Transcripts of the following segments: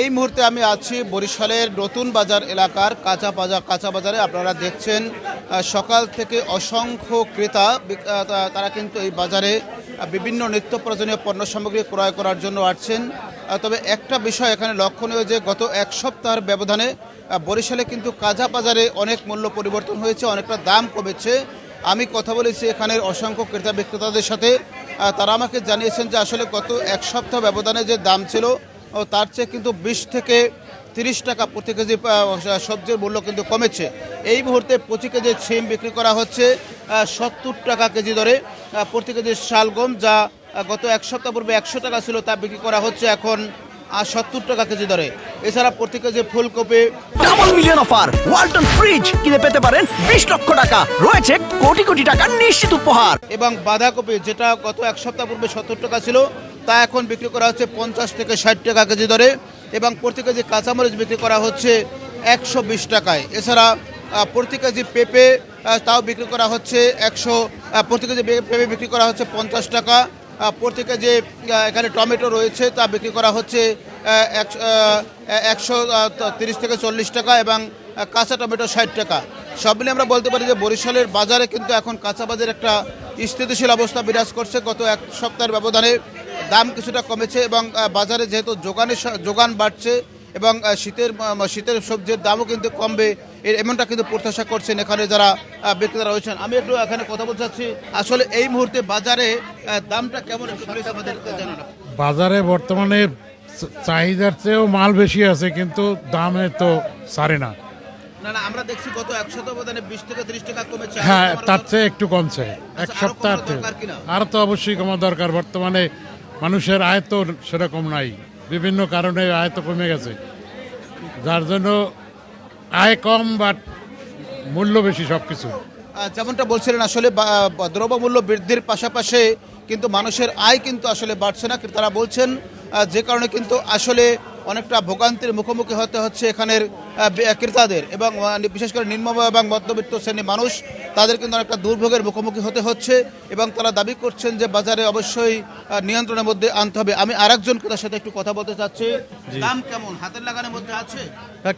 এই মুহূর্তে আমি আছি বরিশালের নতুন বাজার এলাকার কাঁচা বাজার, কাঁচা বাজারে। আপনারা দেখছেন সকাল থেকে অসংখ্য ক্রেতা তারা কিন্তু এই বাজারে বিভিন্ন নিত্য প্রয়োজনীয় পণ্য সামগ্রী ক্রয় করার জন্য আসছেন। তবে একটা বিষয় এখানে লক্ষণীয় যে, গত এক সপ্তাহের ব্যবধানে বরিশালে কিন্তু কাঁচা বাজারে অনেক মূল্য পরিবর্তন হয়েছে, অনেকটা দাম কমেছে। আমি কথা বলেছি এখানের অসংখ্য ক্রেতা বিক্রেতাদের সাথে তারা আমাকে জানিয়েছেন যে, আসলে গত এক সপ্তাহ ব্যবধানে যে দাম ছিল তার চেয়ে কিন্তু বিশ থেকে তিরিশ টাকা প্রতি কেজি সবজির মূল্য কিন্তু কমেছে। এই মুহূর্তে প্রতি কেজি সিম বিক্রি করা হচ্ছে সত্তর টাকা কেজি দরে প্রতি কেজি শালগম যা গত এক সপ্তাহ পূর্বে একশো টাকা ছিল তা বিক্রি করা হচ্ছে এখন সত্তর টাকা কেজি দরে। এছাড়া প্রতি কেজি ফুলকপি। Double million offer Walton fridge কিনে পেতে পারেন বিশ লক্ষ টাকা। রয়েছে কোটি কোটি টাকার নিশ্চিত উপহার। এবং বাঁধাকপি যেটা গত এক সপ্তাহ পূর্বে সত্তর টাকা ছিল তা এখন বিক্রি করা হচ্ছে পঞ্চাশ থেকে ষাট টাকা কেজি দরে এবং প্রতি কেজি কাঁচামরিচ বিক্রি করা হচ্ছে একশো বিশ টাকায়। এছাড়া প্রতি কেজি পেঁপে তাও বিক্রি করা হচ্ছে একশো প্রতি কেজি পেঁপে বিক্রি করা হচ্ছে পঞ্চাশ টাকা। প্রতি কেজি এখানে টমেটো রয়েছে, তা বিক্রি করা হচ্ছে একশো তিরিশ থেকে চল্লিশ টাকা এবং কাঁচা টমেটো ষাট টাকা। সব মিলিয়ে আমরা বলতে পারি যে বরিশালের বাজারে কিন্তু এখন কাঁচা বাজারে একটা স্থিতিশীল অবস্থা বিরাজ করছে। গত এক সপ্তাহের ব্যবধানে দাম কিছুটা কমেছে এবং বাজারে যেহেতু যোগানের যোগান বাড়ছে এবং শীতের শীতের সবজির দামও কিন্তু কমবে এ- এমনটা কিন্তু প্রত্যাশা করছেন এখানে যারা আহ, বিক্রেতা রয়েছেন। আমি একটু এখানে কথা বলতে চাচ্ছি আসলে এই মুহূর্তে বাজারে দামটা কেমন বাজারে বর্তমানে চাহিদার চেয়েও মাল বেশি আছে কিন্তু দামে তো সারে না। না না আমরা দেখছি গত এক ব্যবধানে বিশ থেকে ত্রিশ টাকা কমেছে। হ্যাঁ তার চেয়ে একটু কমছে এক আচ্ছা, সপ্তাহ? আর তো অবশ্যই কমা দরকার বর্তমানে মানুষের আয় তো সেরকম নাই। বিভিন্ন কারণে আয় তো কমে গেছে। যার জন্য আয় কম বাট মূল্য বেশি সব কিছু যেমনটা বলছিলেন আসলে দ্রব্যমূল্য বৃদ্ধির পাশাপাশি কিন্তু মানুষের আয় কিন্তু আসলে বাড়ছে না। তারা বলছেন যে কারণে কিন্তু আসলে অনেকটা ভোগান্তির মুখোমুখি হতে হচ্ছে এখানের ক্রেতাদের এবং বিশেষ করে নিম্ন এবং মধ্যবিত্ত শ্রেণির মানুষ তাদের কিন্তু অনেকটা দুর্ভোগের মুখোমুখি হতে হচ্ছে এবং তারা দাবি করছেন যে বাজারে অবশ্যই নিয়ন্ত্রণের মধ্যে আনতে হবে। আমি আরেকজন ক্রেতার সাথে একটু কথা বলতে চাচ্ছি। দাম কেমন? হাতের লাগানোর মধ্যে আছে?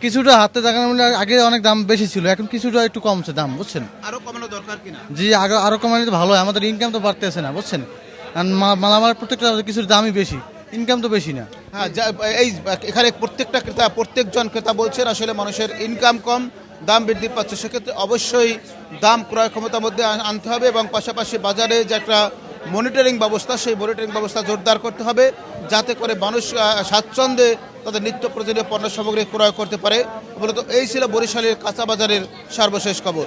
কিছুটা হাতে দেখানো মধ্যে আগে অনেক দাম বেশি ছিল এখন কিছুটা একটু কমছে দাম বুঝছেন? আরও কমানো দরকার কিনা? জি আগে আরও কমানো ভালো হয় আমাদের ইনকাম তো বাড়তেছে না বুঝছেন? আর মালামাল প্রত্যেকটা কিছুর দামই বেশি। ইনকাম তো বেশি না। হ্যাঁ এই, এখানে প্রত্যেকটা ক্রেতা, প্রত্যেকজন ক্রেতা বলছেন আসলে মানুষের ইনকাম কম, দাম বৃদ্ধি পাচ্ছে। সেক্ষেত্রে অবশ্যই দাম ক্রয় ক্ষমতার মধ্যে আনতে হবে এবং পাশাপাশি বাজারে যে একটা মনিটরিং ব্যবস্থা, সেই মনিটরিং ব্যবস্থা জোরদার করতে হবে যাতে করে মানুষ স্বাচ্ছন্দ্যে তাদের নিত্য প্রয়োজনীয় পণ্য সামগ্রী ক্রয় করতে পারে। মূলত এই ছিল বরিশালের কাঁচা বাজারের সর্বশেষ খবর।